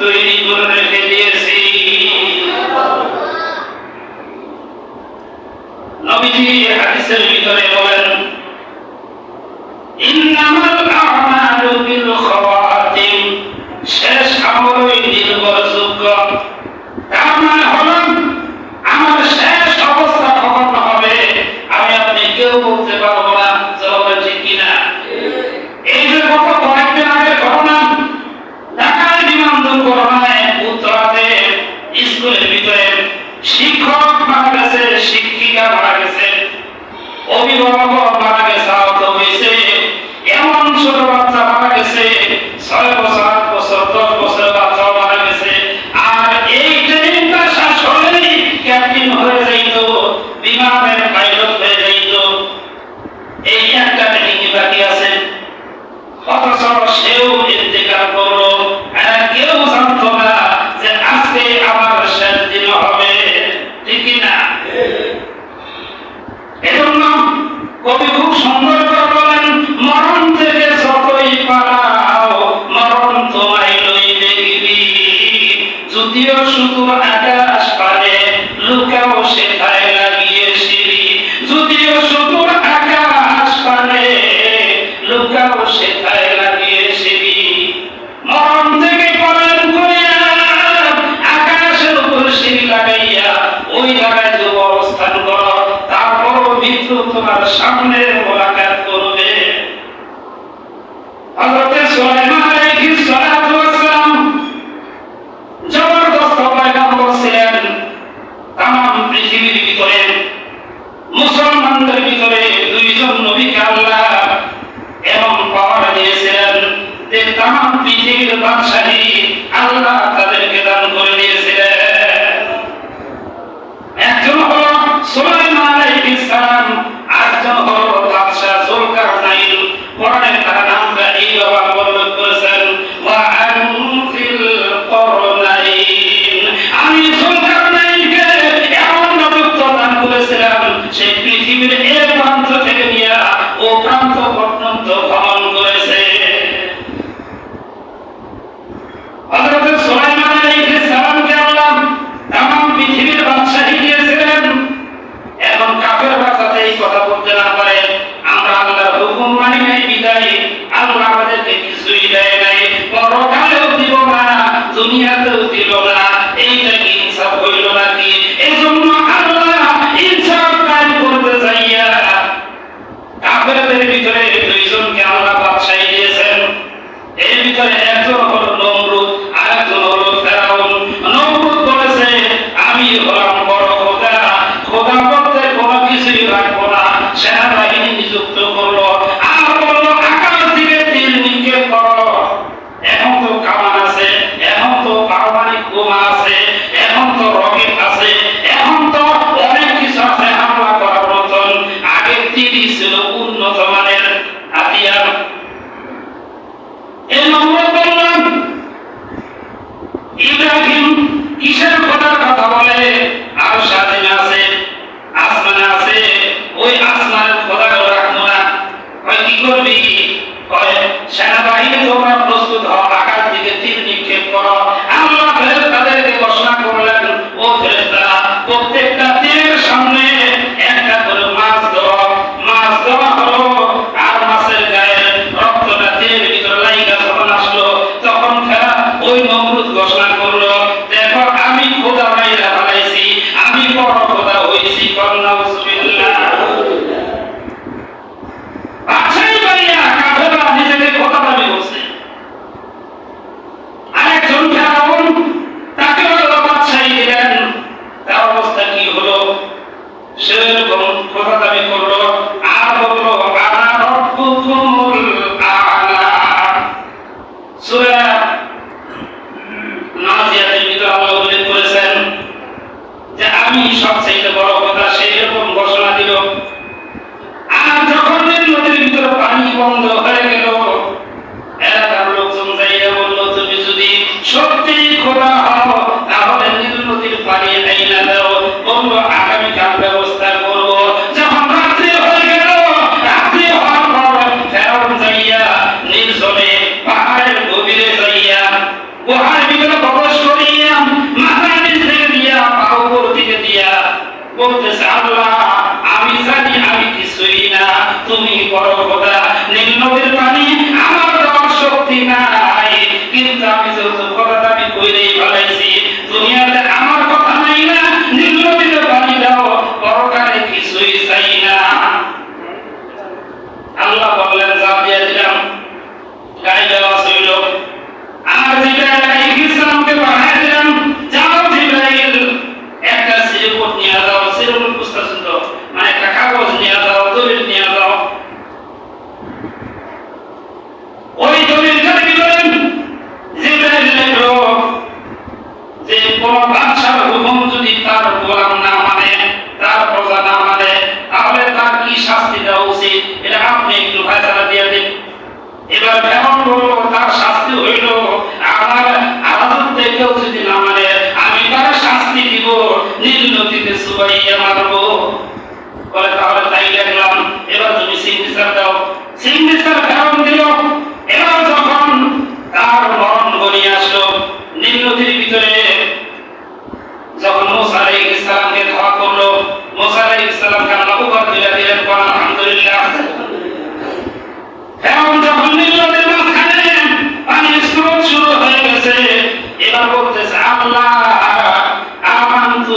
তৈরি করে রেখে দিয়েছি। নবীজি হাদিসের ভিতরে বলেন ইন্নামাল নবীর তার গোলাম না মানে তার প্রজা না মানে তাহলে তার কি শাস্তি দেওয়া উচিত? এটা আপনি একটু ফেসলা দিয়ে দিন। এবার কেমন হলো, তার শাস্তি হইল, আমার করতেছে এবার বলতেছে আল্লাহ আমান্তু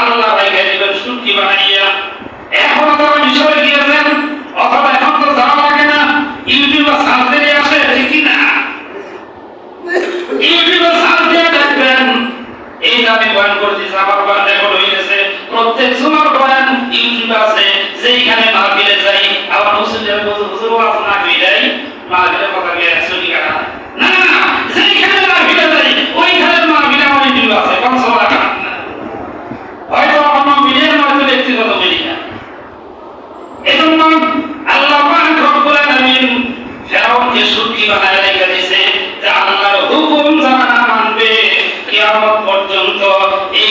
আল্লাহ রাইখা দিলেন সুরকি বানাইয়া। এখন তারা মিশরে গিয়েছেন, অথবা এখন তো যাওয়া লাগে না। ইউটিউব বা সার্জারি আসে ঠিকই না? ইউটিউব সার্জারি দেখবেন, এই দাবি বয়ান করতেছে আবার বয়ান রেকর্ড হয়ে গেছে প্রত্যেক সময় বয়ান ইউটিউব আছে, যেইখানে মাহফিলে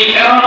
Yeah.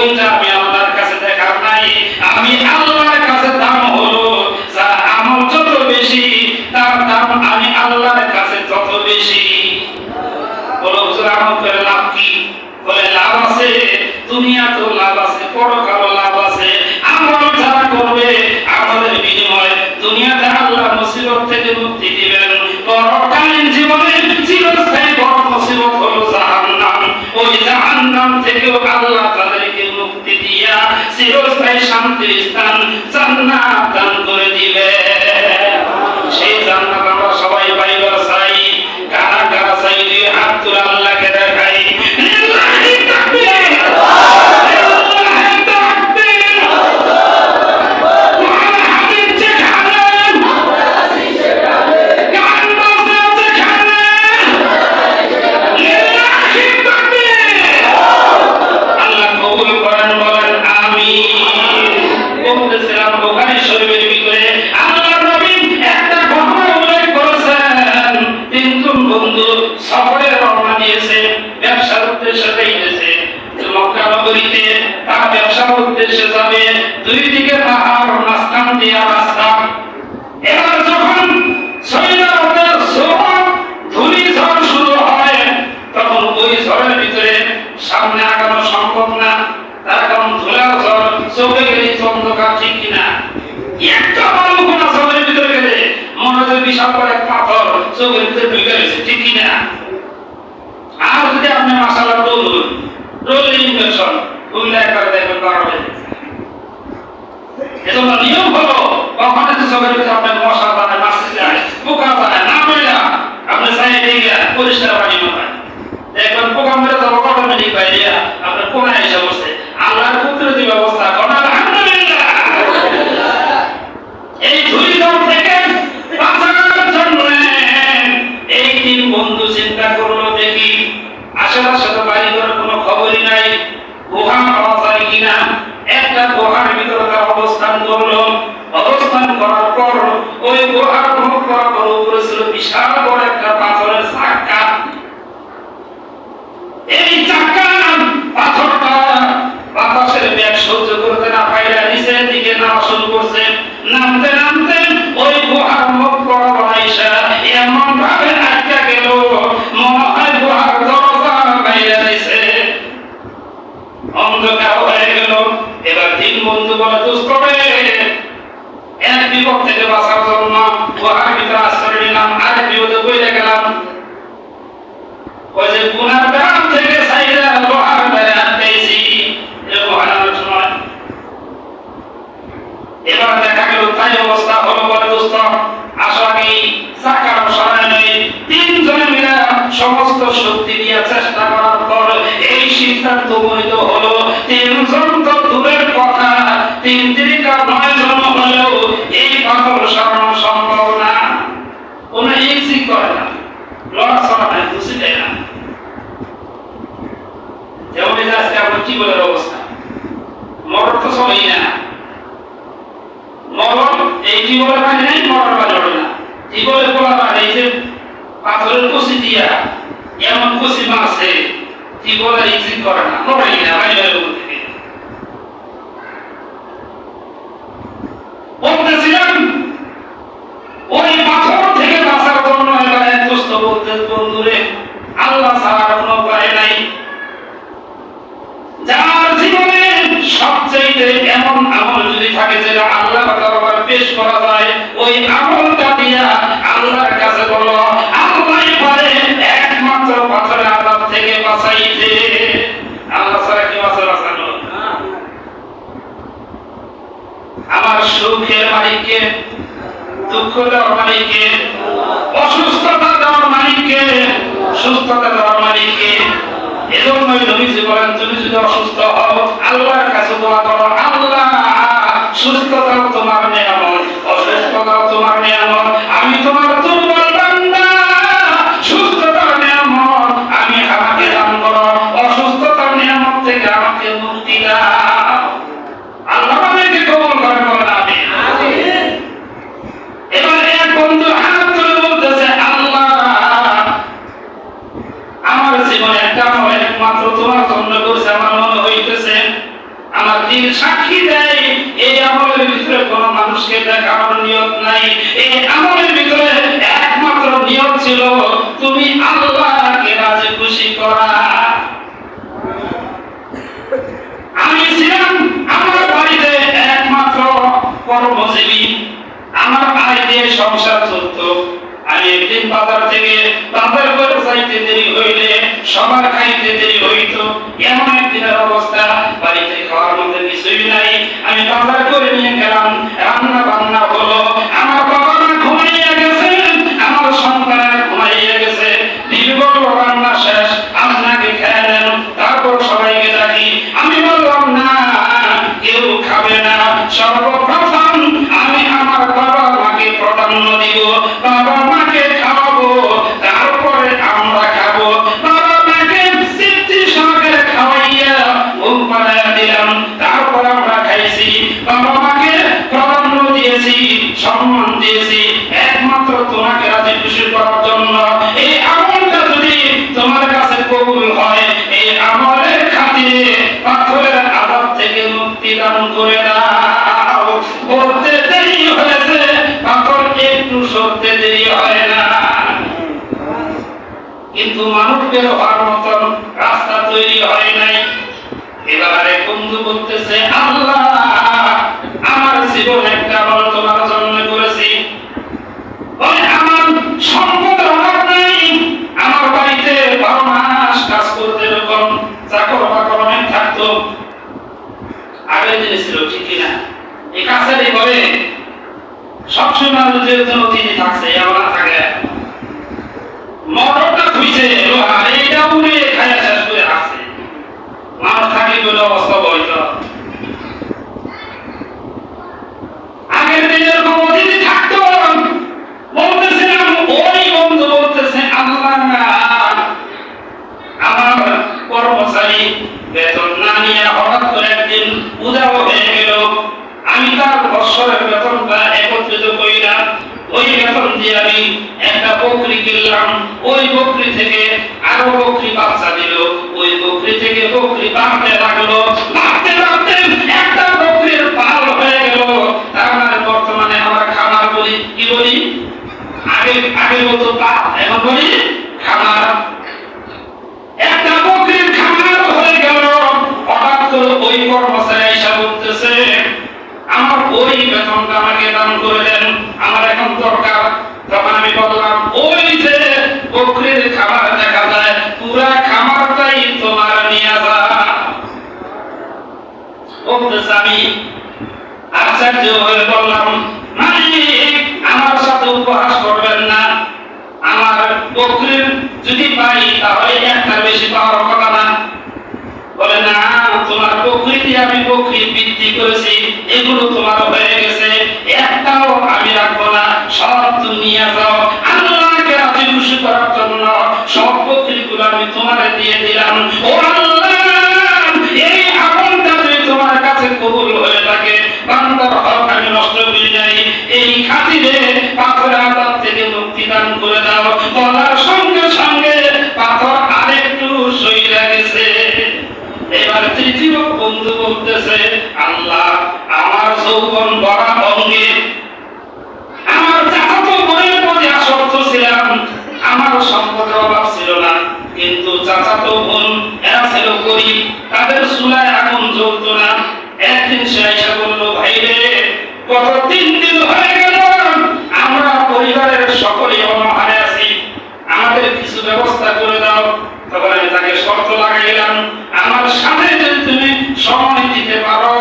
কোনটা আমি আল্লাহর কাছে দেখার নাই। আমি আল্লাহ চিরস্থায়ী শান্তির স্থান জান্নাত দান করে দিলেন Thank you. বিশাল বড় একটা পাথরের চাক্কা। এই চাক্কা পাথরটা। বাতাসের ব্যাগ সহ্য করতে না পাইরা নিচের দিকে নামা শুরু করছে। নামতে নামতে ওই গুহার মুখ আইসা এমন ভাবে আটকা গেল। মনে হয় গুহার দরজা বাইরে দিছে অন্ধকার হয়ে গেল। এবার তিন বন্ধু বলে, দুষ্ট এক বিপদ থেকে বাঁচার জন্য গুহার ভিতরে গেলাম যে থেকে এবার দেখা অবস্থা মিলে সমস্ত শক্তি দিয়ে চেষ্টা করার পর এই সিদ্ধান্ত হলো তিনজন তো দূরের কথা তিন তিরিকা নয় জন হলেও এই পাথর সরানো সম্ভব না কোনো ইজি করে না। লড়া সরা নাই বুঝি দেয় না। যেমন আজকে আমার কি বলার অবস্থা? মরণ তো চলেই না মরণ এই জীবনের বাড়ি নাই মরণ বাড়ি ওঠে না। জীবনের পোলা বাড়ি যে পাথরের কষি দিয়া এমন কষি মাছে জীবনের ইজি করে না। নড়াই না বাড়ি বাড়ি উপর থেকে বলতেছিলাম ওই পাথর থেকে বাঁচার জন্য এবার এক দুস্থ বলতে বন্ধুরে আল্লাহ ছাড়া কোনো উপায় নাই যার জীবনে সবচেয়ে এমন আমল যদি থাকে যেটা আল্লাহ দরবার পেশ করা যায় ওই আমলটা দিয়া আল্লাহর কাছে বলো আল্লাহ পারে একমাত্র পাথরের আদাব থেকে বাঁচাইতে আল্লাহ ছাড়া কি বাঁচা বাঁচানো আমার সুখের মালিককে দুঃখ দেওয়ার মালিককে অসুস্থতা দেওয়ার মালিককে সুস্থতা দেওয়ার মালিককে এজন্যই নবীজি বলেন তুমি যদি অসুস্থ হও আল্লাহর কাছে দোয়া করো আল্লাহ সুস্থতাও তোমার নিয়ামত অসুস্থতাও তোমার নিয়ামত। ভিতরে কোনো মানুষকে দেখানোর নিয়ত নাই। এই আমলের ভিতরে একমাত্র নিয়ত ছিল, তুমি আল্লাহকে রাজি খুশি করা। আমি ছিলাম আমার বাড়িতে একমাত্র কর্মজীবী। আমার দিয়ে সংসার চলত। আমি একদিন বাজার থেকে বাজার করে দেরি হইলে সবার খাইতে দেরি হইত। এমন একদিনের অবস্থা, বাড়িতে খাওয়ার মধ্যে কিছুই নাই। আমি বাজার করে নিয়ে গেলাম। রান্না বান্না হলো। আমার বাবা মা ঘুমাইয়া গেছে, আমার সন্তান ঘুমাইয়া গেছে। দীর্ঘ রান্না শেষ, আপনাকে খেয়ে তারপর সবাইকে ডাকি। আমি বললাম, না, কেউ খাবে না। সর্বপ্রথম আমি আমার বাবা মাকে প্রাধান্য দিব। বের হওয়ার জন্য করেছি। বলে আমার কিনা? এই কাছারি বলে সবসময় যেহেতু অতিথি থাকছে থাকে মোটরটা খুঁজছে লোহার এইটা উড়ে খাইয়া শেষ করে আসছে মানুষ থাকলে বলে অবস্থা বইত আগের দিন এরকম অতিথি থাকতো বলতেছিলাম ওই বন্ধু বলতেছে আল্লাহ আমার কর্মচারী বেতন না নিয়ে হঠাৎ করে একদিন উদাও হয়ে গেল তার বৎসরের বেতনটা একত্রিত করিলাম ওই বেতন দিয়ে আমি একটা বকরি কিনলাম, ওই বকরি থেকে আরও বকরি বাচ্চা দিল। ওই বকরি থেকে বকরি বাড়তে লাগল, বাড়তে বাড়তে একটা বকরির পাল হয়ে গেল। তার মানে বর্তমানে আমরা খামার বলি, কি বলি? আগে আগে বলতো পা এখন বলি খামার একটা বকরির খামার হয়ে গেল হঠাৎ করে ওই কর্মচারী এসে বলতেছে আমার ওই বেতনটা আমাকে দান করে দেন আমার এখন দরকার। ওই যে বকরির খামার দেখা যায় খামারটাই তোমার যা আমি হয়ে বললাম আমার সাথে উপহাস করবেন না। আমার বকরির যদি পাই, তাহলে একটা বেশি পাওয়ার কথা না। বলে, না, তোমার বকরিতে আমি বকরি বৃদ্ধি করেছি, এগুলো তোমার হয়ে গেছে একটাও আমি রাখব না সব তুমি নিয়ে যাও আল্লাহকে রাজি খুশি করার জন্য সব বকরিগুলো আমি তোমার দিয়ে দিলাম। ও আল্লাহ, এই আমলটা যদি তোমার কাছে কবুল হয়ে থাকে, বান্দার হক আমি নষ্ট করি নাই এই খাতিরে পাথরের আঘাত থেকে মুক্তি দান করে দাও। বলার সঙ্গে সঙ্গে পাথর আরেকটু সইরা গেছে এবার তৃতীয় বন্ধু বলতেছে, আল্লাহ, আমার যৌবন বড়া অঙ্গে। আমার চাচাতো বোনের প্রতি আসক্ত ছিলাম আমার সম্পদের অভাব ছিল না। কিন্তু চাচাতো বোন, এরা ছিল গরিব, তাদের চুলায় আগুন জ্বলতো না। একদিন সে এসে বলল, ভাই রে গত তিন দিন হয়ে গেল, আমরা পরিবারের সকলে অনাহারে আছি। আমাদের কিছু ব্যবস্থা করে দাও। তখন আমি তাকে শর্ত লাগাইলাম আমার সাথে যদি তুমি সময় দিতে পারো,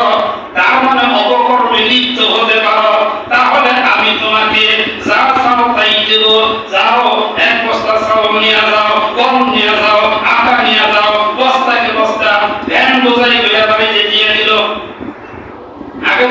তার মানে অপকর্মে লিপ্ত হতে পারো, তাহলে আমি তোমাকে যা চাও তাই দেব। যাও, এক বস্তা চাউল নিয়ে যাও কম নিয়ে যাও আটা নিয়ে যাও বস্তাকে বস্তা ভ্যান বোঝাই করে বাড়িতে দিয়ে দিল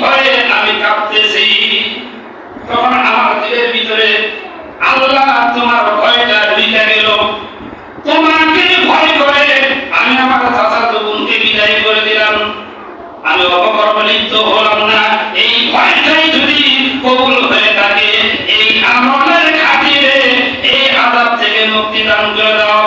ভয়ে আমি কাঁপতেছি তখন আমার দিলের ভিতরে আল্লাহ তোমার ভয়টা ঢুকে গেল। তোমাকে ভয় করে, আমি আমার চাচাতো বোনকে বিদায় করে দিলাম। আমি অপকর্ম লিপ্ত হলাম না। এই ভয়টাই যদি কবুল হয়ে থাকে, এই আমলের খাতিরে এই আজাব থেকে মুক্তি দান করে দাও।